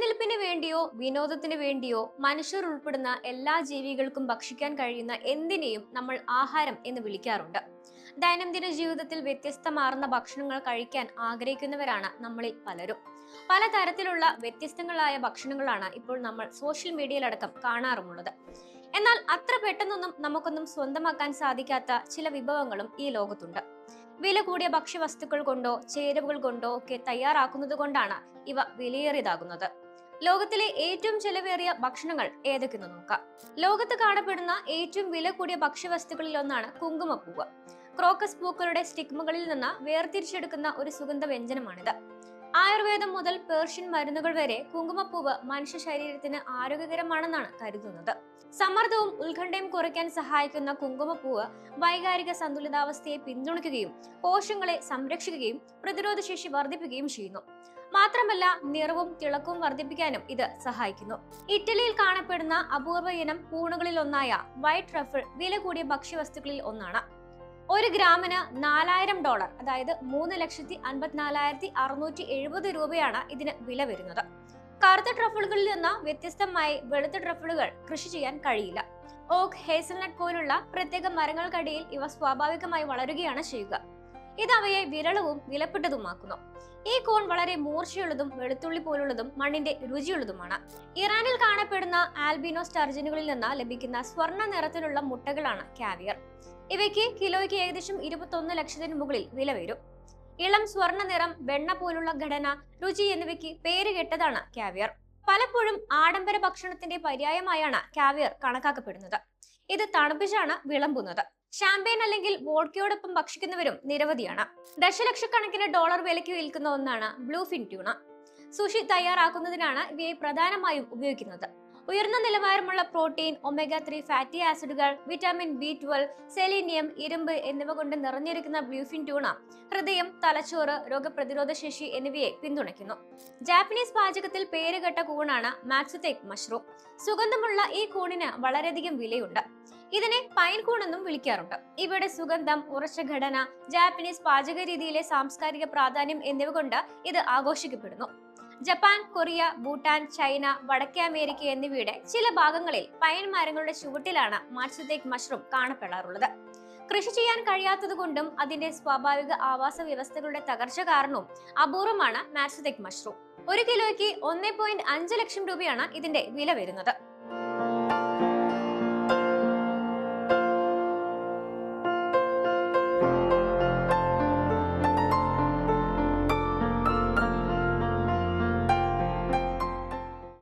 നിലനിൽപ്പിന് വേണ്ടിയോ വിനോദത്തിന് വേണ്ടിയോ മനുഷ്യർ ഉൾപ്പെടുന്ന എല്ലാ ജീവികൾക്കും ഭക്ഷിക്കാൻ കഴിയുന്ന എന്തിനേയും നമ്മൾ ആഹാരം എന്ന് വിളിക്കാറുണ്ട്. ദൈനംദിന ജീവിതത്തിൽ വ്യത്യസ്തമാർന്ന ഭക്ഷണങ്ങൾ കഴിക്കാൻ ആഗ്രഹിക്കുന്നവരാണ് നമ്മളിൽ പലരും. പലതരത്തിലുള്ള വ്യത്യസ്തങ്ങളായ ഭക്ഷണങ്ങളാണ് ഇപ്പോൾ നമ്മൾ സോഷ്യൽ മീഡിയയിലടക്കം കാണാറുമുള്ളത്. എന്നാൽ അത്ര പെട്ടെന്നൊന്നും നമുക്കൊന്നും സ്വന്തമാക്കാൻ സാധിക്കാത്ത ചില വിഭവങ്ങളും ഈ ലോകത്തുണ്ട്. വില കൂടിയ ഭക്ഷ്യവസ്തുക്കൾ കൊണ്ടോ ചേരുവകൾ കൊണ്ടോ ഒക്കെ തയ്യാറാക്കുന്നത് കൊണ്ടാണ് ഇവ വിലയേറിയതാകുന്നത്. ലോകത്തിലെ ഏറ്റവും ചെലവേറിയ ഭക്ഷണങ്ങൾ ഏതൊക്കെയെന്ന് നോക്കാം. ലോകത്ത് കാണപ്പെടുന്ന ഏറ്റവും വില കൂടിയ ഭക്ഷ്യവസ്തുക്കളിൽ ഒന്നാണ് കുങ്കുമപ്പൂവ്. ക്രോക്കസ് പൂക്കളുടെ സ്റ്റിഗ്മകളിൽ നിന്ന് വേർതിരിച്ചെടുക്കുന്ന ഒരു സുഗന്ധ വ്യഞ്ജനമാണിത്. ആയുർവേദം മുതൽ പേർഷ്യൻ മരുന്നുകൾ വരെ കുങ്കുമപ്പൂവ് മനുഷ്യ ശരീരത്തിന് ആരോഗ്യകരമാണെന്നാണ് കരുതുന്നത്. സമ്മർദ്ദവും ഉത്കണ്ഠയും കുറയ്ക്കാൻ സഹായിക്കുന്ന കുങ്കുമപ്പൂവ് വൈകാരിക സന്തുലിതാവസ്ഥയെ പിന്തുണയ്ക്കുകയും കോശങ്ങളെ സംരക്ഷിക്കുകയും പ്രതിരോധശേഷി വർദ്ധിപ്പിക്കുകയും ചെയ്യുന്നു. മാത്രമല്ല നിറവും തിളക്കവും വർദ്ധിപ്പിക്കാനും ഇത് സഹായിക്കുന്നു. ഇറ്റലിയിൽ കാണപ്പെടുന്ന അപൂർവ ഇനം കൂണുകളിൽ ഒന്നായ വൈറ്റ് ട്രഫിൾ വില കൂടിയ ഭക്ഷ്യവസ്തുക്കളിൽ ഒന്നാണ്. ഒരു ഗ്രാമിന് നാലായിരം ഡോളർ അതായത് മൂന്ന് ലക്ഷത്തി അൻപത്തിനാലായിരത്തി അറുന്നൂറ്റി എഴുപത് രൂപയാണ് ഇതിന് വില വരുന്നത്. കറുത്ത ട്രഫിളുകളിൽ നിന്ന് വ്യത്യസ്തമായി വെളുത്ത ട്രഫിളുകൾ കൃഷി ചെയ്യാൻ കഴിയില്ല. ഓക്ക് ഹേസൽനട്ട് പോലുള്ള പ്രത്യേക മരങ്ങൾക്കടിയിൽ ഇവ സ്വാഭാവികമായി വളരുകയാണ് ചെയ്യുക. ഇത് അവയെ വിരളവും വിലപ്പെട്ടതുമാക്കുന്നു. ഈ കോൺ വളരെ മൂർച്ചയുള്ളതും വെളുത്തുള്ളി പോലുള്ളതും മണ്ണിന്റെ രുചിയുള്ളതുമാണ്. ഇറാനിൽ കാണപ്പെടുന്ന ആൽബിനോ സ്റ്റർജനുകളിൽ നിന്ന് ലഭിക്കുന്ന സ്വർണ നിറത്തിലുള്ള മുട്ടകളാണ് കാവിയർ ഇവയ്ക്ക് കിലോയ്ക്ക് ഏകദേശം ഇരുപത്തൊന്ന് ലക്ഷത്തിന് മുകളിൽ വില വരും. ഇളം സ്വർണ നിറം വെണ്ണ പോലുള്ള ഘടന രുചി എന്നിവയ്ക്ക് പേര് കെട്ടതാണ് കാവിയർ പലപ്പോഴും ആഡംബര ഭക്ഷണത്തിന്റെ പര്യായമായാണ് കാവിയർ കണക്കാക്കപ്പെടുന്നത്. ഇത് തണുപ്പിച്ചാണ് വിളമ്പുന്നത്. ഷാമ്പെയിൻ അല്ലെങ്കിൽ വോഡ്കയോടൊപ്പം ഭക്ഷിക്കുന്നവരും നിരവധിയാണ്. ദശലക്ഷക്കണക്കിന് ഡോളർ വിലയ്ക്ക് വിൽക്കുന്ന ഒന്നാണ് ബ്ലൂ ഫിൻ ട്യൂണ സുഷി തയ്യാറാക്കുന്നതിനാണ് ഇവയെ പ്രധാനമായും ഉപയോഗിക്കുന്നത്. ഉയർന്ന നിലവാരമുള്ള പ്രോട്ടീൻ ഒമേഗ ത്രീ ഫാറ്റി ആസിഡുകൾ വിറ്റാമിൻ ബി ട്വൽവ് സെലീനിയം ഇരുമ്പ് എന്നിവ കൊണ്ട് നിറഞ്ഞിരിക്കുന്ന ബ്ലൂഫിൻ ട്യൂണ ഹൃദയം തലച്ചോറ് രോഗപ്രതിരോധ ശേഷി എന്നിവയെ പിന്തുണയ്ക്കുന്നു. ജാപ്പനീസ് പാചകത്തിൽ പേരുകെട്ട കൂണാണ് മാക്സുതേക് മഷ്റൂം സുഗന്ധമുള്ള ഈ കൂണിന് വളരെയധികം വിലയുണ്ട്. ഇതിനെ പൈൻകൂൺ എന്നും വിളിക്കാറുണ്ട്. ഇവയുടെ സുഗന്ധം ഉറച്ച ഘടന ജാപ്പനീസ് പാചക രീതിയിലെ സാംസ്കാരിക പ്രാധാന്യം എന്നിവ കൊണ്ട് ഇത് ആഘോഷിക്കപ്പെടുന്നു. ജപ്പാൻ കൊറിയ ഭൂട്ടാൻ ചൈന വടക്കേ അമേരിക്ക എന്നിവയുടെ ചില ഭാഗങ്ങളിൽ പൈൻ മരങ്ങളുടെ ചുവട്ടിലാണ് മാച്ചുതേക്ക് മഷ്റൂം കാണപ്പെടാറുള്ളത്. കൃഷി ചെയ്യാൻ കഴിയാത്തതുകൊണ്ടും അതിന്റെ സ്വാഭാവിക ആവാസ വ്യവസ്ഥകളുടെ തകർച്ച കാരണവും അപൂർവമാണ് മാച്ചുതേക്ക് മഷ്റൂം ഒരു കിലോയ്ക്ക് ഒന്നേ ലക്ഷം രൂപയാണ് ഇതിന്റെ വില വരുന്നത്.